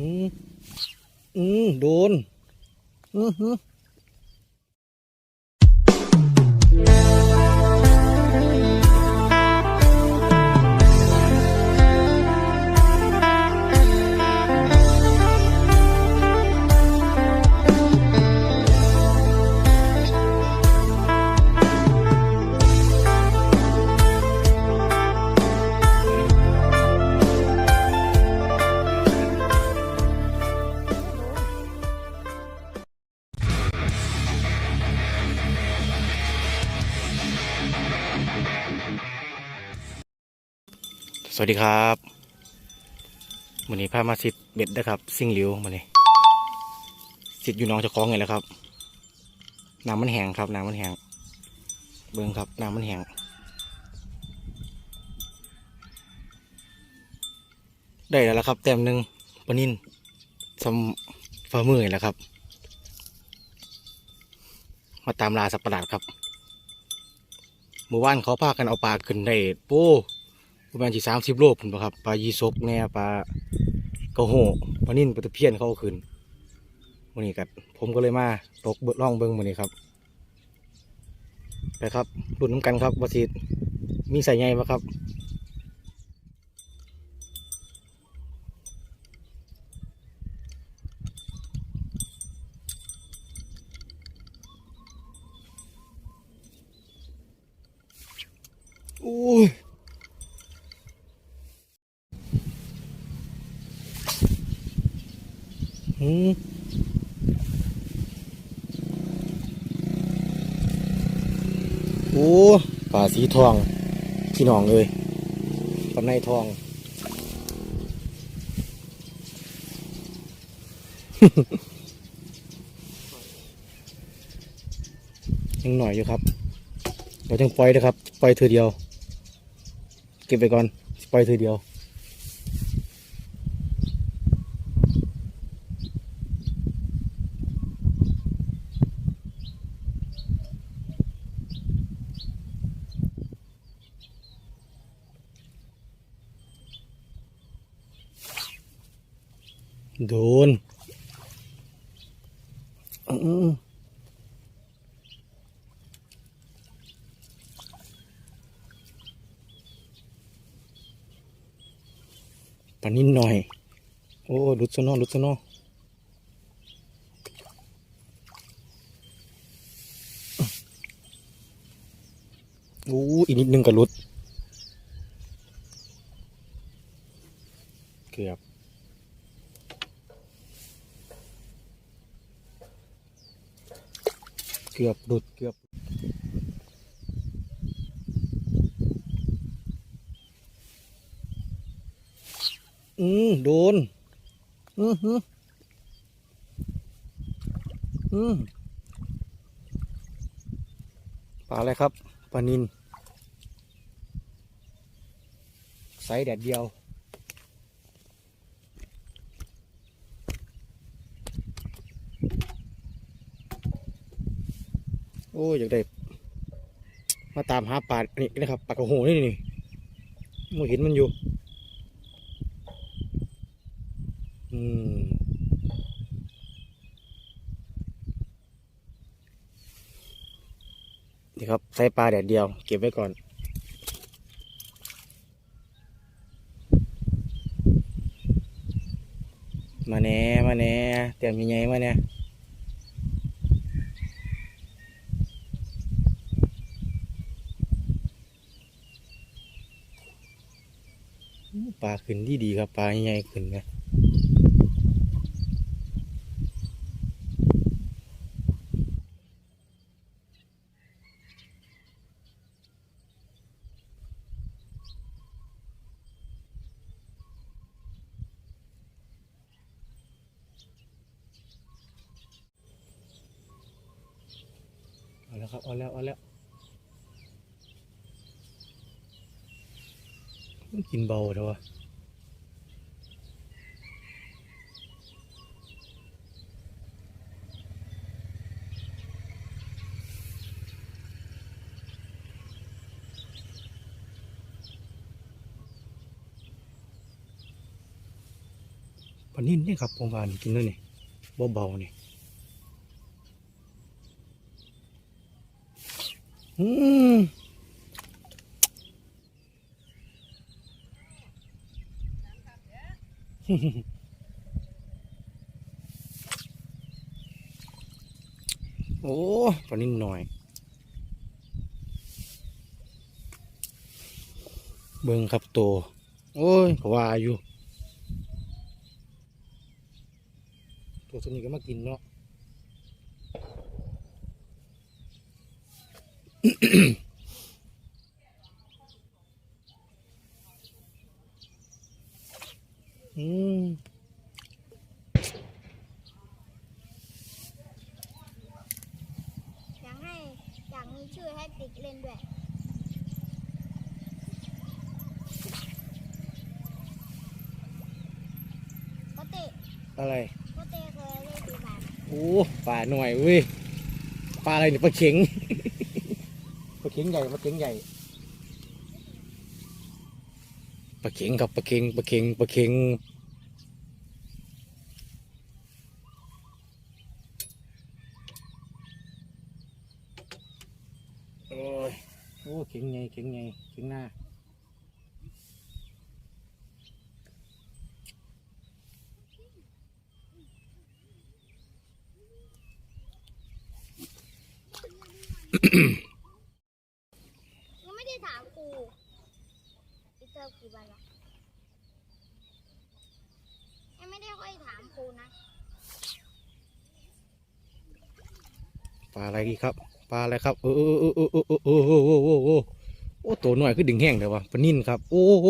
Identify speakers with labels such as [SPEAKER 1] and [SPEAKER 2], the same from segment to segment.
[SPEAKER 1] อืมอืมโดน อือหื วัสดีครับวันนี้พามาสิทธิ์เบ็ดนะครับ ซิ่งหลิวมาเนี่สิทธิ์อยู่น้องเจะคล้าของไงแล้วครับน้ำมันแห้งครับน้ำมันแห้งเบิ้งครับน้ำมันแห้งได้แล้วละครับ แต้มหนึ่งปนินซำฝ่ามือนี่แหละครับ มาตามลาสัตว์ประหลาดครับเมื่อวานเขาพากันเอาปลาขึ้นได้โป้ ประมาณสี่สามสิบโลผมนะครับปลายีสกแน่ปลากระโหปลานิ่นปลาตะเพียนเขาเอาขึ้นวันนี้กัผมก็เลยมาตกเบิดล่องเบิ้งวันนี้ครับไปครับรุ่นน้ำกันครับวาสิมีใส่ไงปะครับ โอ้ย อืมโอ้ป่าสีทองพี่น้องเลยปลาในทองยังหน่อยอยู่ครับเราต้องปล่อยนะครับ ปล่อยเธอเดียว เก็บไปก่อน ปล่อยเธอเดียว โดนอืมปานิดหน่อย โอ้ลุดซะนอลุดซะนอโอ้อีกนิดนึงก็ลุด เกือบ เกือบหลุดเกือบอืมโดน อือหืออืมปลาอะไรครับปลานินไซส์แดดเดียว อ้ยอยากได้มาตามหาปลาอันนี้นะครับปลากระโหนี่นี่มเห็นมันอยู่ อืมนี่ครับใส่ปลาแดดเดียว เก็บไว้ก่อนมาแน่มาแน่เตรียมยังไงมาเนี่ ปลาขึ้นดีดีครับปลาใหญ่ขึ้นนะเอาแล้วครับเอาแล้วเอาแล้วมัน กินเบาเถอะวะปนิ่นนี่ครับผมว่านกินด้วยนี่เบาๆนี่อืม โอ้ปลานิ่นหน่อย เบิ่งครับโตวโอ้ยว่าอยู่ ตัวตัวนี้ก็มากินเนาะอื ม
[SPEAKER 2] อยากให้อยากมีชื่อให้ติ๊กเล่นด้วยโคเตะ
[SPEAKER 1] อะไร
[SPEAKER 2] โคเตะเคยเล่นตีบา
[SPEAKER 1] โอ้ปลาหน่อยเว้ยปลาอะไรเนี่ยปลาเข็ง ปลาเข็งใหญ่ปลาเข็งใหญ่ปลาเข็งกับปลาเข็งปลาเข็งปลาเข็งโอ้ย โอ้เข็งไงเข็งไงเข็งหน้า
[SPEAKER 2] ยังไม่ได้ถามครูอีเตอร์กี่วันละยังไม่ได้ค่อยถามครูนะ
[SPEAKER 1] ปลาอะไรดีครับ ปลาอะไรครับเออเออเออเออเออเออเออเออเออเออออโอ้ตัวหน่อยคือดึงแห้งเถอะวะปลานิ่นครับ โอ้โห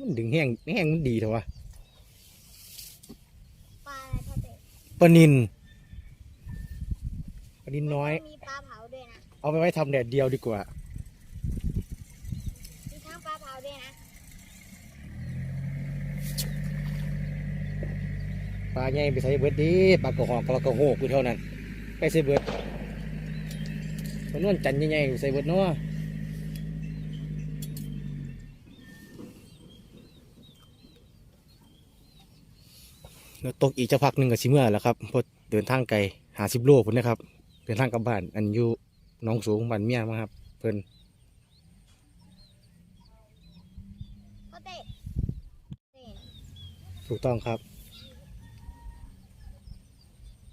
[SPEAKER 1] มันดึงแห้งแห้งมันดีเถอะวะ
[SPEAKER 2] ปลาอะไรโคเตะ
[SPEAKER 1] ปลานินปลานินน้อย
[SPEAKER 2] มีปลาเผาด้วยนะ
[SPEAKER 1] เอาไปไว้ทำแดดเดียวดีกว่า
[SPEAKER 2] มีทั้งปลาเผาด้วยนะ
[SPEAKER 1] ปลาใหญ่ไปใส่เบิดดีปลากระหอกปลากระโหกอยู่เท่านั้นไปใส่เบิด มันนวลจันทร์ใหญ่ๆอยู่ใส่เบิดเนาะแล้วตกอีกจะพักหนึ่งกับชิเมื่อแล้วครับเพราะเดินทางไกลหาสิบโลพุ่นนะครับ เดินทางกลับบ้านอันอยู่หน้องสูงบ้านเมียมาครับ เพิ่น
[SPEAKER 2] โคเตะนี่
[SPEAKER 1] ถูกต้องครับ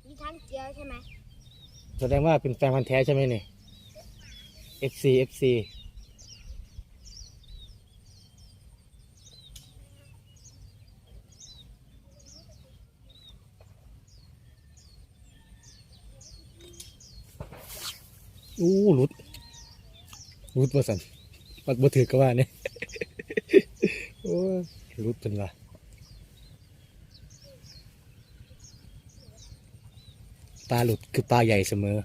[SPEAKER 2] มีทั้งเจียวใช่ไหม
[SPEAKER 1] แสดงว่าเป็นแฟนพันธ์แท้ใช่ไหมเนี่ย FC FC อู้หลุดหลุดมาสันปัดบ่ถือก็ว่าเนี่ยโอ้หลุดเป็นว่าปลาหลุดคือปลาใหญ่เสมอ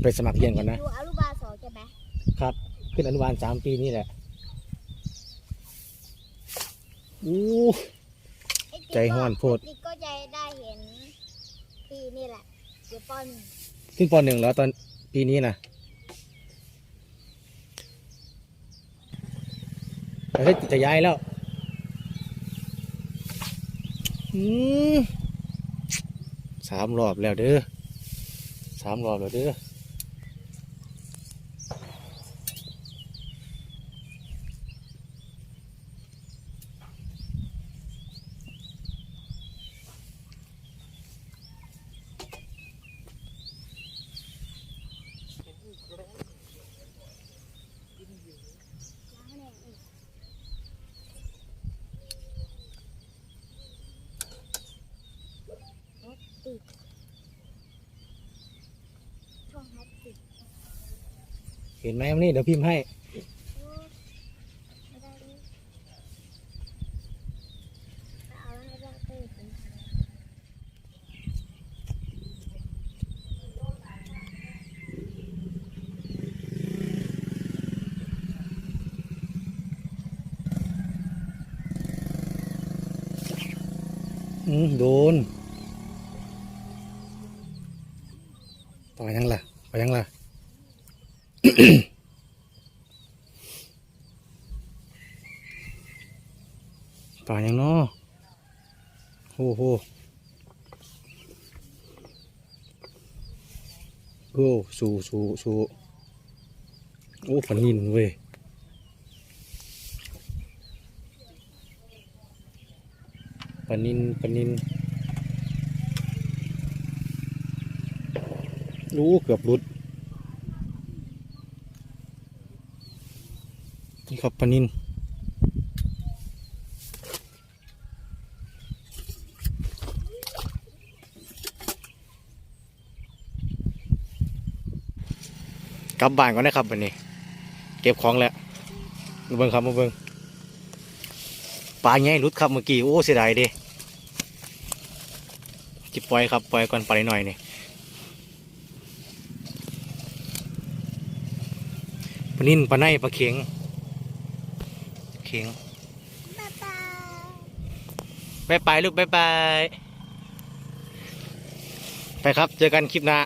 [SPEAKER 1] ไปสมัครเรียนก่อนนะ
[SPEAKER 2] อยู่อนุบาลสองใช่ไหม
[SPEAKER 1] ครับ ขึ้นอนุบาลสามปีนี่แหละอู้
[SPEAKER 2] ไอ้ติ๊ก
[SPEAKER 1] ใจห้อนโพด
[SPEAKER 2] ไติ๊กก็จะได้เห็น ปีนี่แหละอยู่ปหนึ่ง
[SPEAKER 1] ขึ้นปหนึ่งแล้วตอนปีนี้นะแต่ถ้าจะย้ายแล้ว อืม สามรอบแล้วเด้อสามรอบแล้วเด้อ เห็นไหมครันี่เดี๋ยวพิมพ์ให้
[SPEAKER 2] โดนต่อ
[SPEAKER 1] ยังล่ะต่อยังล่ะ ปล่อยยังนาะโอ้โหโอ้สูสูสูโอ้ฝันนินเว้ยปลานินปลานินรู้เกือบหลุด ครับปลานินกลับบ้านก่อนนะครับวันนี้ เก็บของแล้วมาเบิ่งครับมาเบิ่งปลาใหญ่หลุดครับเมื่อกี้โอ้เสียดายเดิจิปล่อยครับปล่อยก่อนปลาหน่อยนี่ปนินปลาในปลาเข็ง เข็ง
[SPEAKER 2] บ๊ายบาย
[SPEAKER 1] บายบายลูกบายบายไปครับ เจอกันคลิปหน้า